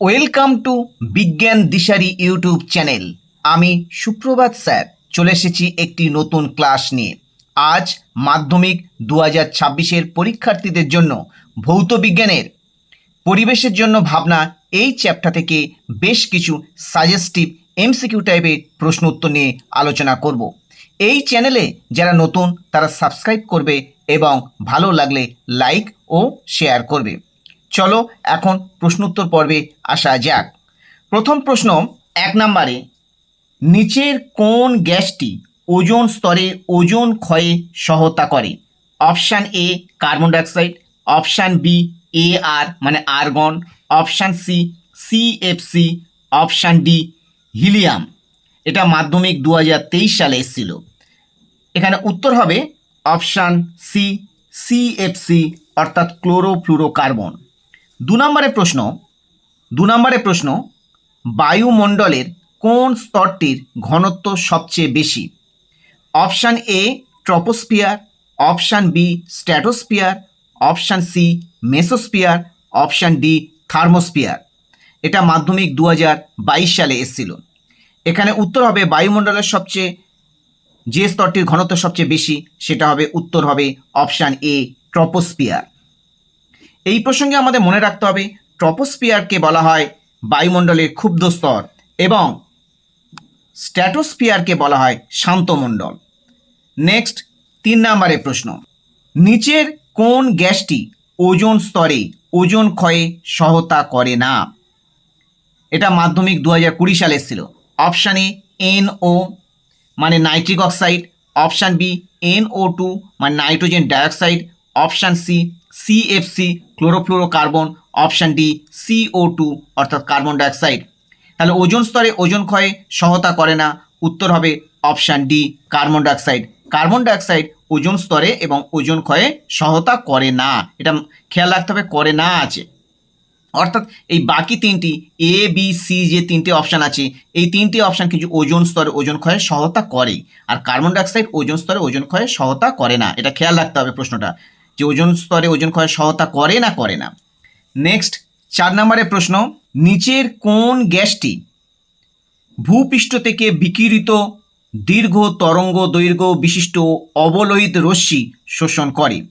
Welcome to বিজ্ঞান দিশারি YouTube channel আমি সুপ্রভাত স্যার, চলে এসেছি একটি নতুন ক্লাস নিয়ে। আজ মাধ্যমিক দু হাজার ছাব্বিশের পরীক্ষার্থীদের জন্য ভৌত বিজ্ঞানের পরিবেশের জন্য ভাবনা এই চ্যাপ্টার থেকে বেশ কিছু সাজেস্টিভ এমসিকিউ টাইপের প্রশ্ন উত্তর নিয়ে আলোচনা করব। এই চ্যানেলে যারা নতুন, তারা সাবস্ক্রাইব করবে এবং ভালো লাগলে লাইক ও শেয়ার করবে। চলো এখন প্রশ্নোত্তর পর্বে আসা যাক। প্রথম প্রশ্ন এক নম্বরে, নিচের কোন গ্যাসটি ওজন স্তরে ওজন ক্ষয়ে সহায়তা করে? Option A carbon dioxide, option B A R মানে argon, option C CFC option D helium. এটা মাধ্যমিক দু হাজার তেইশ সালে এসেছিল। এখানে উত্তর হবে অপশান সি সিএফসি অর্থাৎ ক্লোরোফ্লুরোকার্বন। দু নম্বরের প্রশ্ন, দু নম্বরের প্রশ্ন, বায়ুমণ্ডলের কোন স্তরটির ঘনত্ব সবচেয়ে বেশি? Option A, troposphere, option B stratosphere option C, mesosphere, option D, thermosphere. এটা মাধ্যমিক দু হাজার বাইশ সালে এসেছিল। এখানে উত্তর হবে বায়ুমণ্ডলের সবচেয়ে, যে স্তরটির ঘনত্ব সবচেয়ে বেশি, সেটা হবে উত্তর হবে অপশান এ, ট্রপোস্ফিয়ার। এই প্রসঙ্গে আমাদের মনে রাখতে হবে, ট্রপোস্ফিয়ারকে বলা হয় বায়ুমণ্ডলের ক্ষুব্ধ স্তর এবং স্ট্র্যাটোস্ফিয়ারকে বলা হয় শান্তমণ্ডল নেক্সট তিন নম্বরের প্রশ্ন। নিচের কোন গ্যাসটি ওজন স্তরে ওজন ক্ষয়ে সহায়তা করে না? এটা মাধ্যমিক দু হাজার কুড়ি সালে এসেছিল। অপশান এ এনও মানে nitric oxide. Option B NO two মানে nitrogen dioxide. Option C CFC chlorofluorocarbon option D CO two অর্থাৎ কার্বন ডাইঅক্সাইড তাহলে ওজোন স্তরে ওজোন ক্ষয়ে সহায়তা করে না, উত্তর হবে option D carbon dioxide carbon dioxide ozone স্তরে এবং ওজোন ক্ষয়ে সহায়তা করে না। এটা খেয়াল রাখতে হবে, করে না আছে। অর্থাৎ এই বাকি তিনটি এ বি সি যে তিনটে অপশান আছে। এই তিনটি অপশান কিছু ওজন স্তরে ওজন ক্ষয়ে সহায়তা করে আর কার্বন ডাইঅক্সাইড ওজন স্তরে ওজন ক্ষয়ে সহায়তা করে না। এটা খেয়াল রাখতে হবে প্রশ্নটা। যে ওজন স্তরে ওজন ক্ষয়ে সহায়তা করে না করে না। নেক্সট চার নম্বরের প্রশ্ন, নিচের কোন গ্যাসটি ভূপৃষ্ঠ থেকে বিকিরিত দীর্ঘ, তরঙ্গ, দৈর্ঘ্য বিশিষ্ট অবলোহিত রশ্মি শোষণ করে?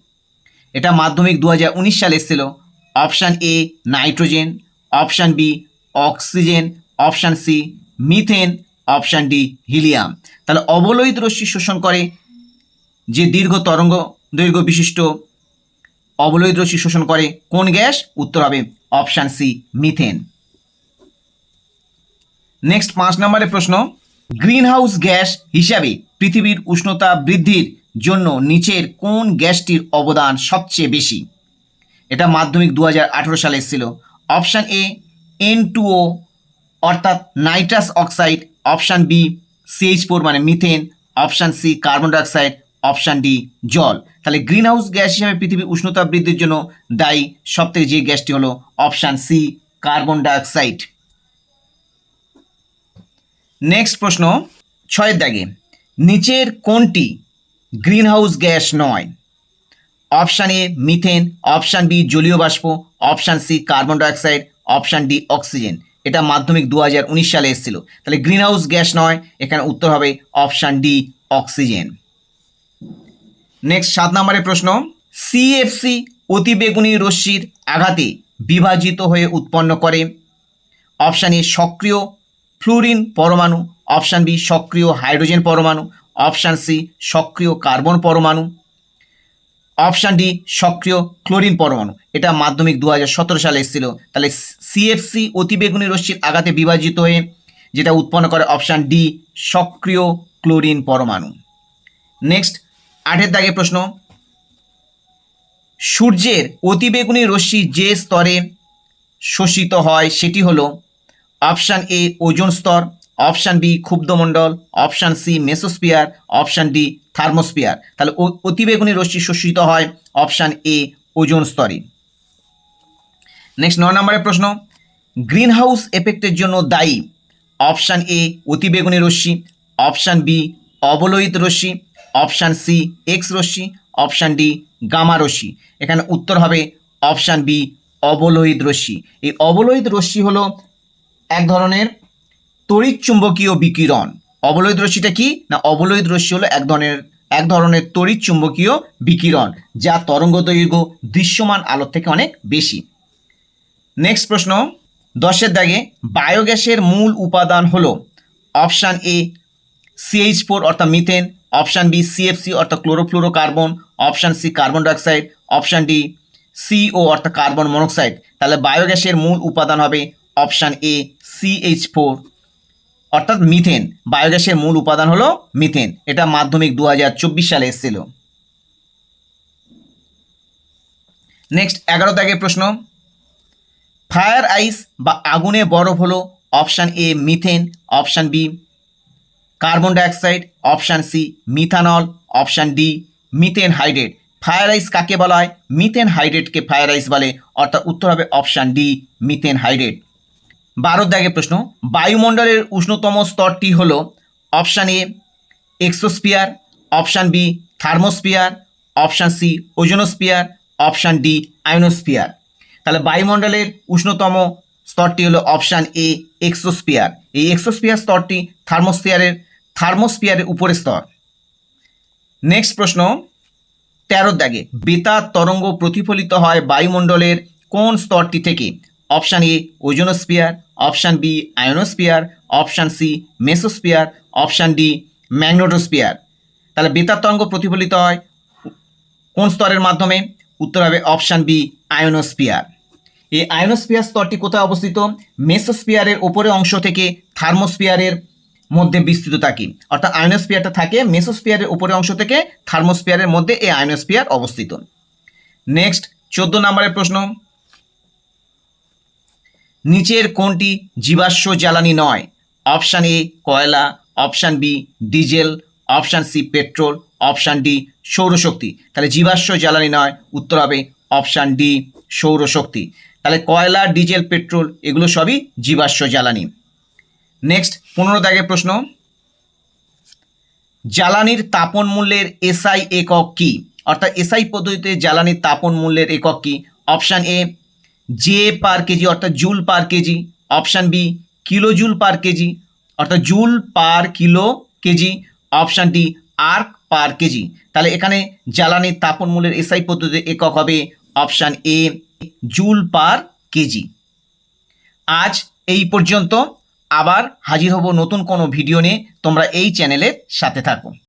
এটা মাধ্যমিক দু হাজার উনিশ সালে এসেছিল। Option A nitrogen, option B oxygen, option C methane, option D helium. তাহলে অবলোহিত রশ্মি শোষণ করে যে দীর্ঘ, তরঙ্গ, দৈর্ঘ্য বিশিষ্ট অবলোহিত রশ্মি শোষণ করে কোন গ্যাস? উত্তর হবে অপশান সি, মিথেন। নেক্সট পাঁচ নম্বরের প্রশ্ন, গ্রিনহাউস গ্যাস হিসাবে পৃথিবীর উষ্ণতা বৃদ্ধির জন্য নিচের কোন গ্যাসটির অবদান সবচেয়ে বেশি? এটা মাধ্যমিক দু হাজার আঠারো সালে এসেছিল। Option A N two O অর্থাৎ nitrous oxide. Option B CH four মানে methane. Option C, carbon dioxide. Option D, জল। তাহলে গ্রিন হাউস গ্যাস হিসাবে পৃথিবীর উষ্ণতা বৃদ্ধির জন্য দায়ী সবথেকে যে গ্যাসটি হলো option C, carbon dioxide. Next প্রশ্ন, ছয়ের দাগে, নিচের কোনটি গ্রিন হাউস গ্যাস নয়? Option A, methane, option B, জলীয় বাষ্প, option C, carbon dioxide, option D, oxygen. এটা মাধ্যমিক দু হাজার উনিশ সালে এসেছিল। তাহলে গ্রিন হাউস গ্যাস নয়, এখানে উত্তর হবে অপশান ডি, অক্সিজেন। নেক্সট সাত নম্বরের প্রশ্ন। সিএফসি অতিবেগুনি রশ্মির আঘাতে বিভাজিত হয়ে উৎপন্ন করে। অপশান এ সক্রিয় ফ্লুরিন পরমাণু। অপশান বি সক্রিয় হাইড্রোজেন পরমাণু। অপশান সি সক্রিয় কার্বন পরমাণু। অপশান ডি সক্রিয় ক্লোরিন পরমাণু। এটা মাধ্যমিক দু হাজার সতেরো সালে এসেছিল। তাহলে সিএফসি অতিবেগুনি রশ্মির আঘাতে বিভাজিত হয়ে যেটা উৎপন্ন করে অপশান ডি সক্রিয় ক্লোরিন পরমাণু। নেক্সট আটের দাগে প্রশ্ন। সূর্যের অতিবেগুনি রশ্মি যে স্তরে শোষিত হয় সেটি হল অপশান এ ওজোন স্তর, option B ক্ষুব্ধমণ্ডল, option C mesosphere, option D thermosphere. তাহলে অতিবেগুনি রশ্মি শোষিত হয় অপশান এ ওজোন স্তরে। নেক্সট ন নম্বরের প্রশ্ন গ্রিন হাউস এফেক্টের জন্য দায়ী অপশান এ অতিবেগুনি রশ্মি, অপশান বি অবলোহিত রশ্মি অপশান সি এক্স রশ্মি, অপশান ডি গামা রশ্মি। এখানে উত্তর হবে অপশান বি অবলোহিত রশ্মি। এই অবলোহিত রশ্মি হলো এক ধরনের তড়িৎ চুম্বকীয় বিকিরণ। অবলোহিত রশ্মিটা কি? না অবলোহিত রশ্মি হলো এক ধরনের এক ধরনের তড়িৎ চুম্বকীয় বিকিরণ, যা তরঙ্গ দৈর্ঘ্য দৃশ্যমান আলোর থেকে অনেক বেশি। নেক্সট প্রশ্ন। দশের দাগে বায়োগ্যাসের মূল উপাদান হলো অপশান এ সিএইচ ফোর অর্থাৎ মিথেন অপশান বি সিএফসি অর্থাৎ chlorofluorocarbon, option C carbon dioxide, option D CO অর্থাৎ কার্বন মনোক্সাইড। তাহলে বায়োগ্যাসের মূল উপাদান হবে অপশান এ সিএইচ ফোর অর্থাৎ মিথেন। বায়োগ্যাসের মূল উপাদান হলো মিথেন। এটা মাধ্যমিক দু হাজার চব্বিশ সালে এসেছিল। নেক্সট এগারো দাগের প্রশ্ন। ফায়ার আইস বা আগুনে বরফ হলো option A methane. Option B carbon dioxide. Option C methanol, option D methane hydrate. Fire ice কাকে বলা হয়? মিথেন হাইড্রেটকে ফায়ার রাইস বলে, অর্থাৎ উত্তর হবে অপশান ডি, মিথেন হাইড্রেট। বারো দাগের প্রশ্ন, বায়ুমণ্ডলের উষ্ণতম স্তরটি হল option A exosphere option B thermosphere option C ozonosphere option D ionosphere তাহলে বায়ুমণ্ডলের উষ্ণতম স্তরটি হলো অপশান এ এক্সোস্পিয়ার এই এক্সোস্পিয়ার স্তরটি থার্মোস্ফিয়ারের থার্মোস্ফিয়ারের উপরের স্তর। নেক্সট প্রশ্ন, তেরো দাগে বেতার তরঙ্গ প্রতিফলিত হয় বায়ুমণ্ডলের কোন স্তরটি থেকে? Option A ozonosphere option B ionosphere option C mesosphere option D magnetosphere তাহলে বেতার তরঙ্গ প্রতিফলিত হয় কোন স্তরের মাধ্যমে? উত্তর হবে অপশান বি আয়নোস্পিয়ার এই আয়নোস্পিয়ার স্তরটি কোথায় অবস্থিত? মেসোস্পিয়ারের ওপরের অংশ থেকে থার্মোস্পিয়ারের মধ্যে বিস্তৃত থাকে। অর্থাৎ আয়নোস্পিয়ারটা থাকে মেসোস্পিয়ারের উপরের অংশ থেকে থার্মোস্পিয়ারের মধ্যে এই আয়নোস্পিয়ার অবস্থিত। নেক্সট চোদ্দ নম্বরের প্রশ্ন। নিচের কোনটি জীবাশ্ম জ্বালানি নয়? অপশান এ কয়লা option B diesel option C petrol option D সৌরশক্তি। তাহলে জীবাশ্ম জ্বালানি নয়, উত্তর হবে অপশান ডি সৌরশক্তি। তাহলে কয়লা, ডিজেল, পেট্রোল, এগুলো সবই জীবাশ্ম জ্বালানি। নেক্সট পনেরো দাগের প্রশ্ন। জ্বালানির তাপন মূল্যের এসআই একক কি? অর্থাৎ এসআই পদ্ধতিতে জ্বালানির তাপন মূল্যের একক কি? Option A J per kg অর্থাৎ joule per kg option B kilo joule per kg অর্থাৎ joule per kilo kg option D erg per kg তাহলে এখানে জ্বালানির তাপন মূল্যের এসআই পদ্ধতিতে একক হবে option A joule per kg আজ এই পর্যন্ত। আবার হাজির হব নতুন কোনো ভিডিও নিয়ে। তোমরা এই চ্যানেলের সাথে থাকো।